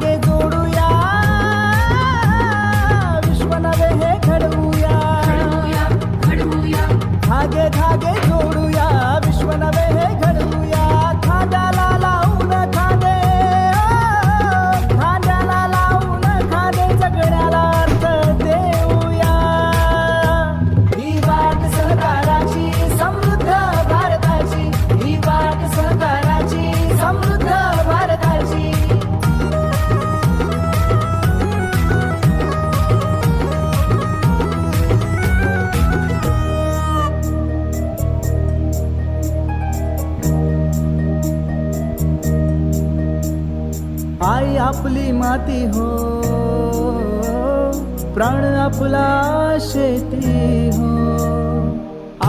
লাগে জোড়ো आई आपली माती हो प्राण आपला शेती हो.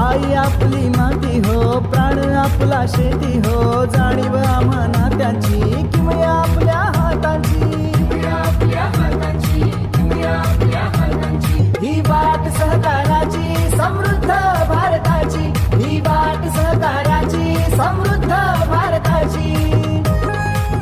आई आपली माती हो प्राण आपला शेती हो जा